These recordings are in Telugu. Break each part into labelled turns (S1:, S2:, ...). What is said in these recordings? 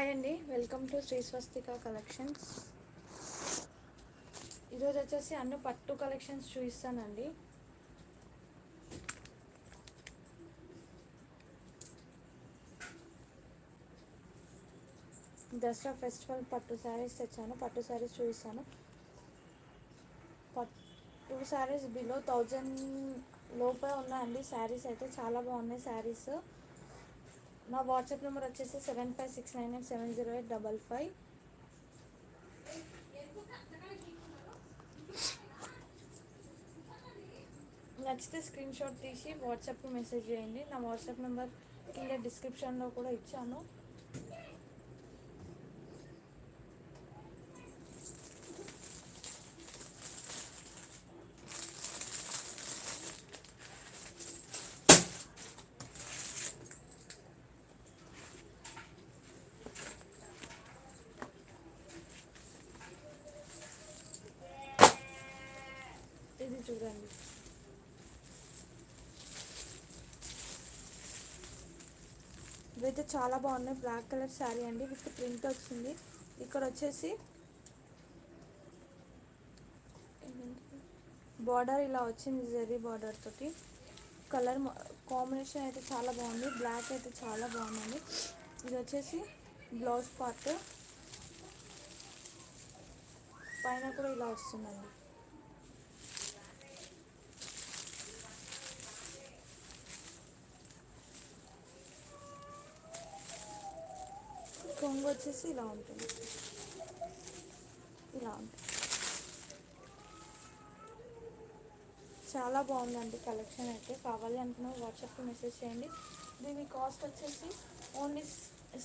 S1: హాయ్ అండి. Welcome to Shri Swastika collections. ఈరోజు వచ్చేసి అన్ని పట్టు కలెక్షన్స్ చూపిస్తానండి. దసరా ఫెస్టివల్ పట్టు శారీస్ తెచ్చాను. పట్టు శారీస్ చూపిస్తాను. పట్టు శారీస్ బిలో థౌజండ్ లోపే ఉన్నాయండి. శారీస్ అయితే చాలా బాగున్నాయి. శారీస్ నా వాట్సాప్ నెంబర్ వచ్చేసి seven five six nine eight seven zero eight double five. నచ్చితే స్క్రీన్ షాట్ తీసి వాట్సాప్కి మెసేజ్ చేయండి. నా వాట్సాప్ నెంబర్ కింద డిస్క్రిప్షన్లో కూడా ఇచ్చాను. ఇది చూడండి. ఇవైతే చాలా బాగున్నాయి. బ్లాక్ కలర్ శారీ అండి విత్ ప్రింట్ వచ్చింది. ఇక్కడ వచ్చేసి బార్డర్ ఇలా వచ్చింది జరీ బార్డర్ తోటి. కలర్ కాంబినేషన్ అయితే చాలా బాగుంది. బ్లాక్ అయితే చాలా బాగుందండి. ఇది వచ్చేసి బ్లౌజ్ పార్ట్. పైన కూడా ఇలా వస్తుందండి. కొంగు వచ్చేసి ఇలా ఉంటుంది. ఇలా ఉంటుంది. చాలా బాగుందండి కలెక్షన్ అయితే. కావాలి అనుకున్న వాట్సాప్కి మెసేజ్ చేయండి. దీని కాస్ట్ వచ్చేసి ఓన్లీ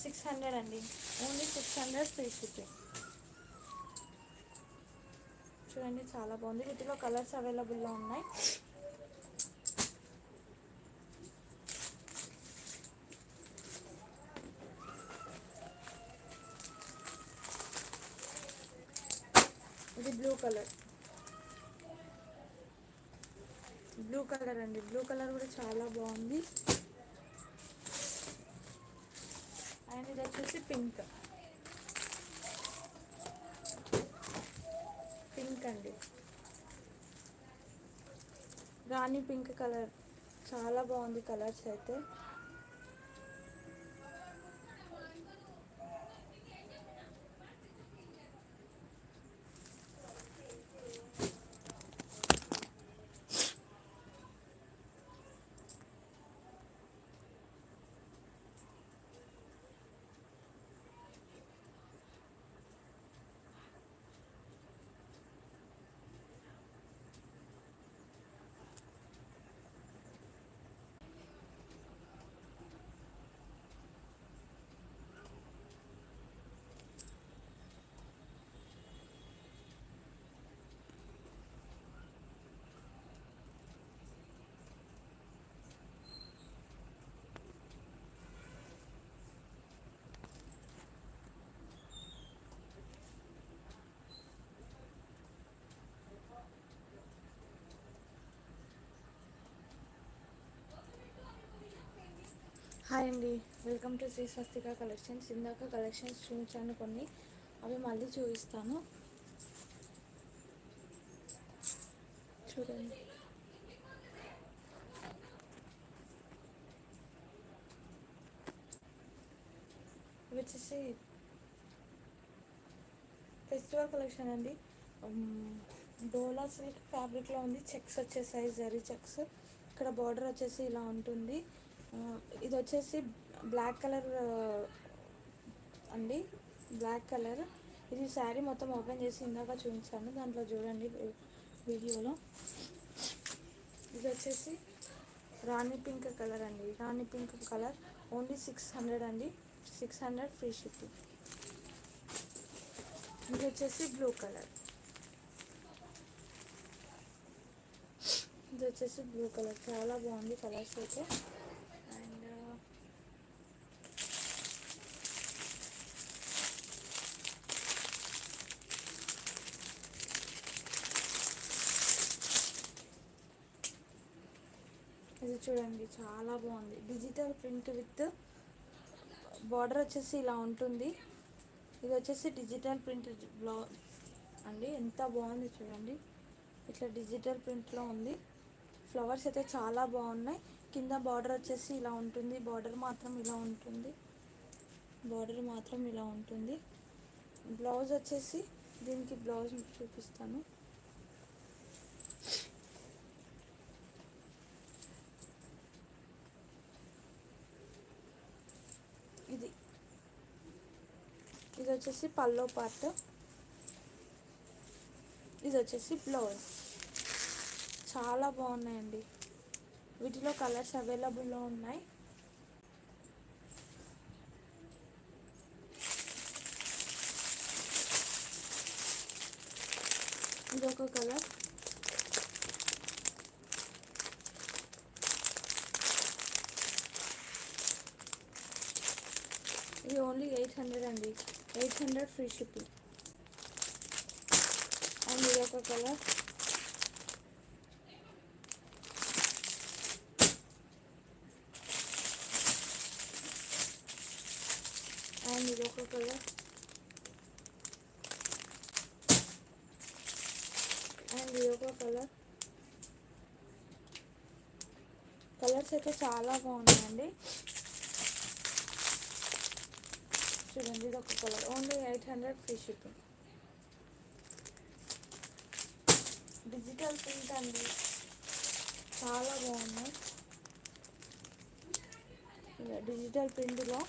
S1: సిక్స్ హండ్రెడ్ అండి. Only six hundred free shipping. చూడండి చాలా బాగుంది. వీటిలో కలర్స్ అవైలబుల్లో ఉన్నాయి ఇది బ్లూ కలర్ బ్లూ కలర్ అండి బ్లూ కలర్ కూడా చాలా బాగుంది. అండ్ ఇది వచ్చేసి పింక్. పింక్ అండి. రాణి పింక్ కలర్. చాలా బాగుంది కలర్స్ అయితే. హాయ్ అండి. Welcome to Shri Swastika collections. ఇందాక కలెక్షన్స్ చూపించాను కొన్ని. అవి మళ్ళీ చూపిస్తాను. చూడండి. ఇవి వచ్చేసి ఫెస్టివల్ కలెక్షన్ అండి. డోలా సిల్క్ ఫ్యాబ్రిక్లో ఉంది. చెక్స్ వచ్చేసాయి. జరీ చెక్స్. ఇక్కడ బార్డర్ వచ్చేసి ఇలా ఉంటుంది. ఇది వచ్చేసి బ్లాక్ కలర్ అండి. Black colour. ఇది శారీ మొత్తం ఓపెన్ చేసి ఇందాక చూపించాను. దాంట్లో చూడండి వీడియోలో. ఇది వచ్చేసి రాణి పింక్ కలర్ అండి. రాణి pink colour. Only six hundred అండి. Six hundred free shipping. ఇది వచ్చేసి బ్లూ కలర్. ఇది వచ్చేసి బ్లూ కలర్. చాలా బాగుంది కలర్స్ అయితే అండ్ ఇది చూడండి చాలా బాగుంది. డిజిటల్ ప్రింట్ విత్ బార్డర్ వచ్చేసి ఇలా ఉంటుంది. ఇది వచ్చేసి డిజిటల్ ప్రింట్ బ్లౌ అండి. ఎంత బాగుంది చూడండి. ఇట్లా డిజిటల్ ప్రింట్లో ఉంది. ఫ్లవర్స్ అయితే చాలా బాగున్నాయి. కింద బార్డర్ వచ్చేసి ఇలా ఉంటుంది. బార్డర్ మాత్రం ఇలా ఉంటుంది. బార్డర్ మాత్రం ఇలా ఉంటుంది. బ్లౌజ్ వచ్చేసి దీనికి బ్లౌజ్ చూపిస్తాను ఇది ఇది వచ్చేసి పల్లో పార్ట్. ఇది వచ్చేసి బ్లౌజ్. చాలా బాగున్నాయండి. వీటిలో కలర్స్ అవైలబుల్లో ఉన్నాయి. ఇది ఒక కలర్. ఇది ఓన్లీ ఎయిట్ హండ్రెడ్ అండి. Eight hundred free shipping and ఇది ఒక కలర్ అండ్ ఇది ఒక కలర్ అండ్ ఇది ఒక కలర్ కలర్స్ అయితే చాలా బాగున్నాయండి. చూడండి ఇది ఒక colour only eight hundred free shipping digital print అండి చాలా బాగున్నాయి. ఇలా డిజిటల్ ప్రింట్లో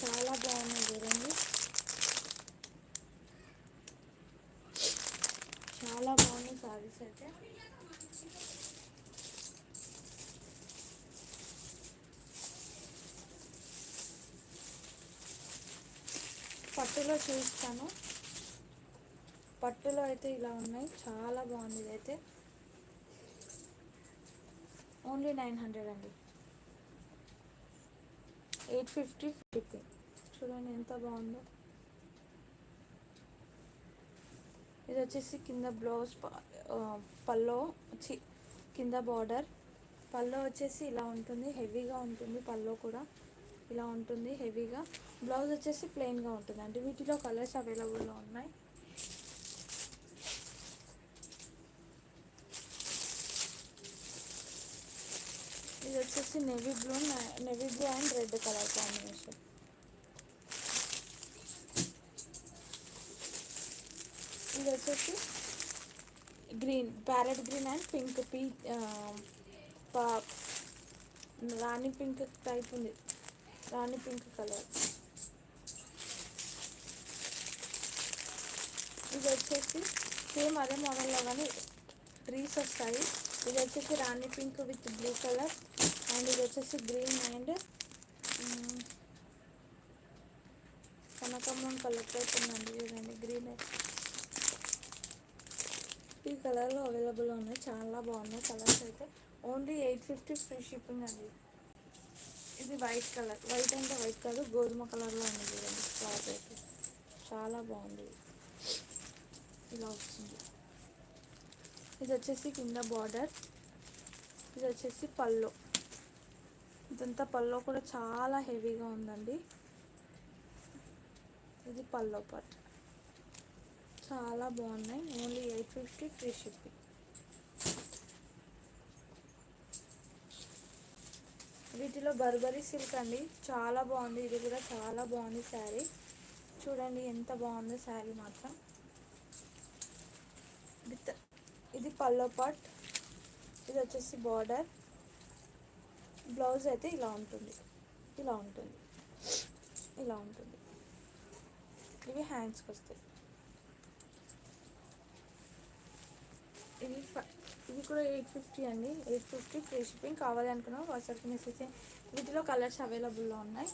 S1: చాలా బాగున్నాయి చూడండి. చాలా బాగున్నాయి సారీస్ అయితే. పట్టులో చూస్తాను పట్టులో అయితే ఇలా ఉన్నాయి. చాలా బాగుంది అయితే ఓన్లీ నైన్ హండ్రెడ్ అండి. Eight fifty fifty. చూడండి ఎంత బాగుందో. ఇది వచ్చేసి కింద బ్లౌజ్ పల్లో వచ్చి కింద బార్డర్. పల్లో వచ్చేసి ఇలా ఉంటుంది. హెవీగా ఉంటుంది పల్లో కూడా. ఇలా ఉంటుంది హెవీగా. బ్లౌజ్ వచ్చేసి ప్లెయిన్గా ఉంటుంది. అంటే వీటిలో కలర్స్ అవైలబుల్లో ఉన్నాయి. ఇది వచ్చేసి navy blue navy blue and red colour combination ఇది వచ్చేసి green parrot green and pink P Rani pink type ఉంది. రాణి పింక్ కలర్. ఇది వచ్చేసి సేమ్ అదే మోడల్లో కానీ ట్రీస్ వస్తాయి. ఇది వచ్చేసి రాణి pink with blue colour. And ఇది వచ్చేసి గ్రీన్ అండ్ కనకమ్మం కలర్ టైప్ ఉందండి చూడండి గ్రీన్. ఈ కలర్లో అవైలబుల్ ఉన్నాయి. చాలా బాగున్నాయి. కలర్స్ అయితే only eight fifty free shipping అండి. ఇది వైట్ కలర్. వైట్ అంటే వైట్ కాదు గోధుమ కలర్లో ఉంది చూడండి క్లాత్ అయితే. చాలా బాగుంది. ఇలా వస్తుంది. ఇది వచ్చేసి కింద బార్డర్. ఇది వచ్చేసి పల్లో ఇదంతా పల్లో కూడా చాలా హెవీగా ఉందండి. ఇది పల్లో పార్ట్. చాలా బాగున్నాయి. Only eight fifty free shipping. వీటిలో బర్బరీ సిల్క్ అండి. చాలా బాగుంది. ఇది కూడా చాలా బాగుంది శారీ. చూడండి ఎంత బాగుందో శారీ మాత్రం. విత్ ఇది పల్లో పాట్ ఇది వచ్చేసి బార్డర్. బ్లౌజ్ అయితే ఇలా ఉంటుంది. ఇలా ఉంటుంది. ఇలా ఉంటుంది. ఇవి హ్యాండ్స్కి వస్తాయి. ఇది ఫ- ఇది కూడా ఎయిట్ ఫిఫ్టీ అండి. ఎయిట్ ఫిఫ్టీ ఫ్రీ షిప్పింగ్ కావాలి అనుకున్నాం. వాట్సాప్కి మెసేజ్ వీటిలో కలర్స్ అవైలబుల్లో ఉన్నాయి.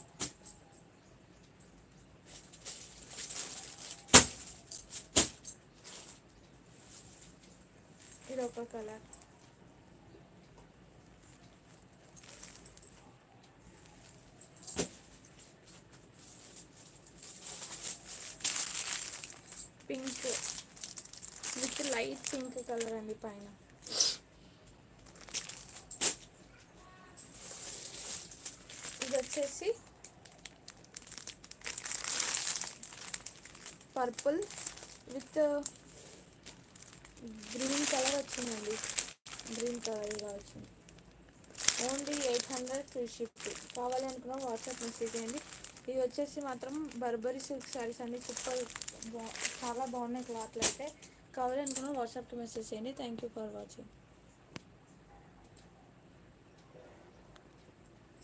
S1: ఇది ఒక colour pink with light pink colour అండి పైన ఇది వచ్చేసి పర్పుల్ విత్ గ్రీన్ కలర్ వచ్చిందండి. గ్రీన్ కలర్ ఇలా వచ్చింది. Only eight hundred free shift. కావాలి అనుకున్నాం వాట్సాప్ మెసేజ్ చేయండి. ఇది వచ్చేసి మాత్రం బర్బరీ సిల్క్ శారీస్ అండి. సూపర్ బా చాలా బాగున్నాయి క్లాత్లు అయితే. కావాలి వాట్సాప్కి మెసేజ్ చేయండి. Thank you for watching.